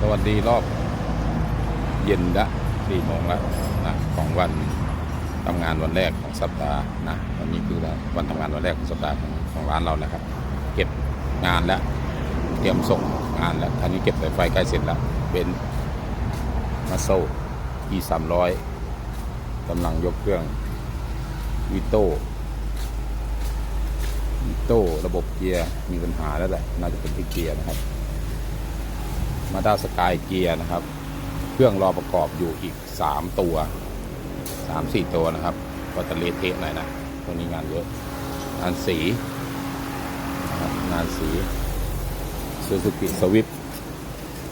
สวัสดีรอบเย็นละสี่โมงแล้วนะของวันทำงานวันแรกของสัปดาห์นะวันนี้คือวันทำงานวันแรกของสัปดาห์ของของร้านเรานะครับ เก็บงานแล้วเตรียมส่งงานแล้วคันนี้เก็บสายไฟใกล้เสร็จแล้วเป็นมาโซ่ e สามร้อยกำลังยกเครื่องวิโต้วิโต้ระบบเกียร์มีปัญหาแล้วแหละน่าจะเป็นที่เกียร์นะครับ มาด้าสกายเกียร์นะครับ เครื่องรอประกอบอยู่อีก 3 ตัว 3-4 ตัวนะครับก็จะเลเทะหน่อยนะตัวนี้งานเยอะงานสีนะครับงานสีซูซูกิสวิป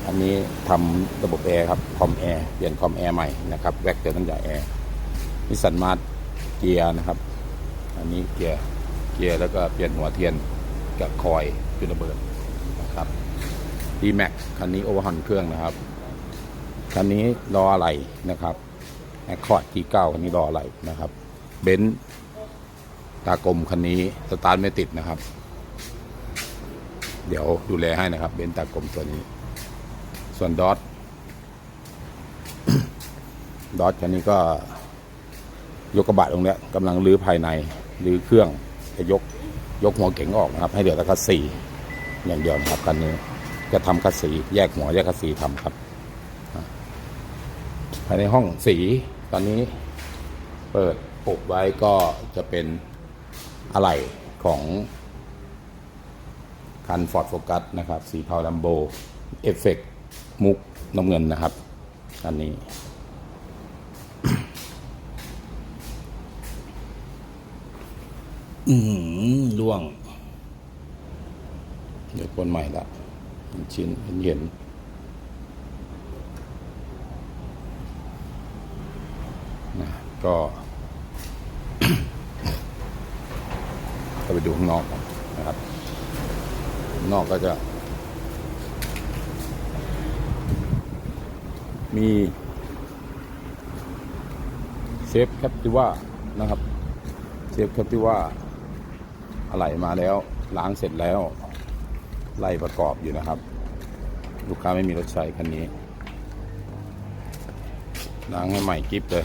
อันนี้ทำระบบแอร์ครับ คอมแอร์เปลี่ยนคอมแอร์ใหม่นะครับแว็กเจอน้ำยาแอร์นิสสันมาร์เกียร์นะครับ อันนี้เกียร์เกียร์แล้วก็เปลี่ยนหัวเทียนกับคอยจุดระเบิดนะครับ d m a x คันนี้โอเวอร์ฮอนเครื่องนะครับ คันนี้รออะไรนะครับแอคคอร์ด G9 คันนี้รออะไรนะครับเบนซ์ตากลมคันนี้สตาร์ทไม่ติดนะครับ เดี๋ยวดูแลให้นะครับ เบนซ์ตากลมตัวนี้ ส่วนดอทดอทคันนี้ก็ยกกระบะตรงเนี้ยกำลังรื้อภายในรื้อเครื่องจะยกยกหัวเก๋งออกนะครับ ให้เหลือแต่คัสซีอย่างเดียวนครับคันนี้ จะทำคัดสีแยกหัวแยกคัดสีทำครับภายในห้องสีตอนนี้เปิดอบไว้ก็จะเป็นอะไหล่ของคัน Ford Focus นะครับ สีเทาลัมโบเอฟเฟกมุกน้ำเงินนะครับ อันนี้ อืมล่วง เดี๋ยวคนใหม่ละ เป็นชิ้นเป็นเย็นนะก็ก็ไปดูข้างนอกนะครับ นอกก็จะ มีเซฟแคปติว่านะครับ เซฟแคปติว่าอะไรมาแล้ว ล้างเสร็จแล้ว ไล่ประกอบอยู่นะครับ ลูกค้าไม่มีรถใช้คันนี้ล้างให้ใหม่กิฟเลย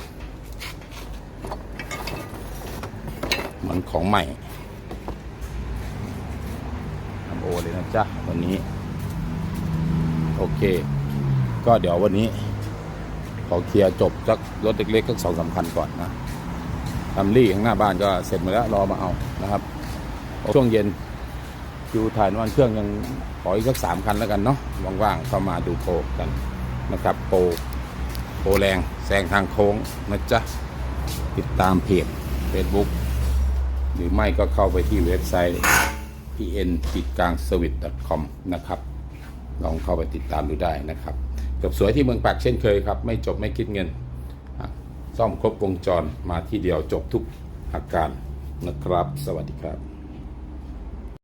เหมือนของใหม่ทำโอเลยนะจ๊ะวันนี้ โอเค ก็เดี๋ยววันนี้ ขอเคลียร์จบจักรถเล็กๆสักสองสามคันก่อนนะทำรี่ข้างหน้าบ้านก็เสร็จหมาแล้วรอมาเอานะครับ ช่วงเย็น ดูถ่ายน้ำมันเครื่องยังขออีกสักสามคันแล้วกันเนาะว่างๆเข้ามาดูโปกันนะครับ โปโปแรงแซงทางโค้งนะจ๊ะติดตามเพจ Facebook หรือไม่ก็เข้าไปที่เว็บไซต์ pn ติดกลาง service com นะครับลองเข้าไปติดตามดูได้นะครับจบสวยที่เมืองปากเช่นเคยครับ ไม่จบไม่คิดเงิน ซ่อมครบวงจรมาที่เดียวจบทุกอาการนะครับ สวัสดีครับ